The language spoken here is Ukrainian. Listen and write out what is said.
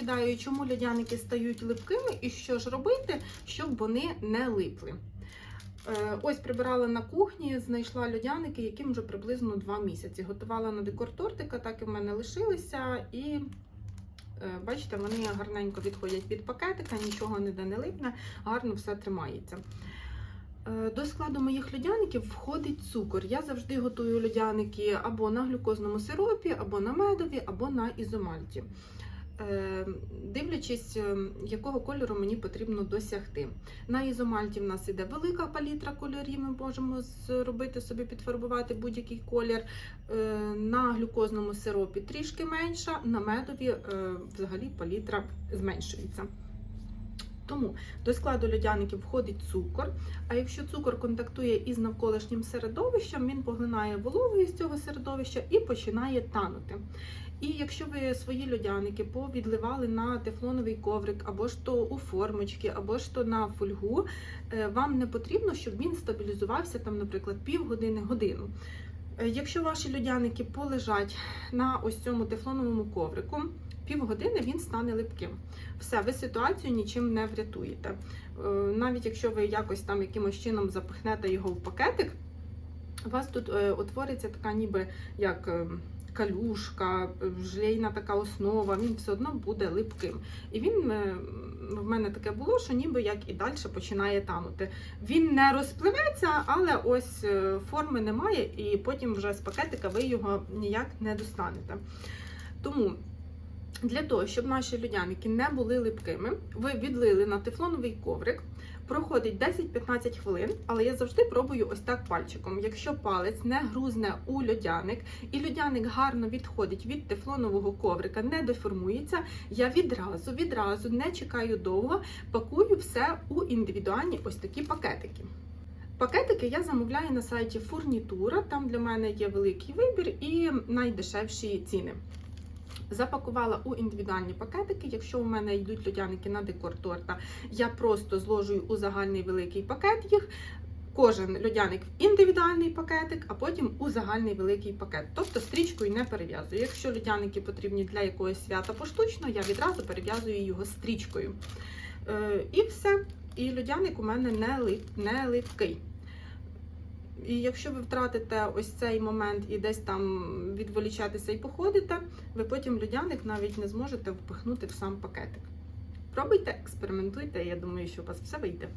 розповідаю, чому льодяники стають липкими і що ж робити, щоб вони не липли. Е, Ось прибирала на кухні, знайшла льодяники, яким вже приблизно 2 місяці. Готувала на декор тортика, так і в мене лишилися. І е, бачите, вони гарненько відходять від пакетика, нічого ніде не липне, гарно все тримається. Е, До складу моїх льодяників входить цукор. Я завжди готую льодяники або на глюкозному сиропі, або на медові, або на ізомальті. Е, Дивлячись, е, якого кольору мені потрібно досягти. На ізомальті в нас іде велика палітра кольорів, ми можемо зробити собі, підфарбувати будь-який колір. Е, На глюкозному сиропі трішки менша, на медові е, взагалі палітра зменшується. Тому до складу льодяників входить цукор. А якщо цукор контактує із навколишнім середовищем, він поглинає вологу із цього середовища і починає танути. І якщо ви свої льодяники повідливали на тефлоновий коврик, або ж то у формочки, або ж то на фольгу, е, вам не потрібно, щоб він стабілізувався там, наприклад, півгодини годину. Е, Якщо ваші льодяники полежать на ось цьому тефлоновому коврику, півгодини він стане липким. Все, ви ситуацію нічим не врятуєте. Е, Навіть якщо ви якось там якимось чином запихнете його в пакетик, у вас тут е, утвориться така ніби як е, калюшка, жлейна така основа, він все одно буде липким. І він в мене таке було, що ніби як і далі починає танути. Він не розпливеться, але ось форми немає, і потім вже з пакетика ви його ніяк не достанете. Тому для того, щоб наші льодяники не були липкими, ви відлили на тефлоновий коврик. Проходить 10-15 хвилин, але я завжди пробую ось так пальчиком. Якщо палець не грузне у льодяник, і льодяник гарно відходить від тефлонового коврика, не деформується, я відразу, відразу не чекаю довго, пакую все у індивідуальні ось такі пакетики. Пакетики я замовляю на сайті Фурнітура, там для мене є великий вибір і найдешевші ціни. Запакувала у індивідуальні пакетики. Якщо у мене йдуть льодяники на декор торта, я просто зложую у загальний великий пакет їх. Кожен льодяник в індивідуальний пакетик, а потім у загальний великий пакет. Тобто стрічкою не перев'язую. Якщо льодяники потрібні для якогось свята поштучно, я відразу перев'язую його стрічкою. Е, і все. І льодяник у мене не липкий. І якщо ви втратите ось цей момент і десь там відволічатися і походите, ви потім людяник навіть не зможете впихнути в сам пакетик. Пробуйте, експериментуйте, я думаю, що у вас все вийде.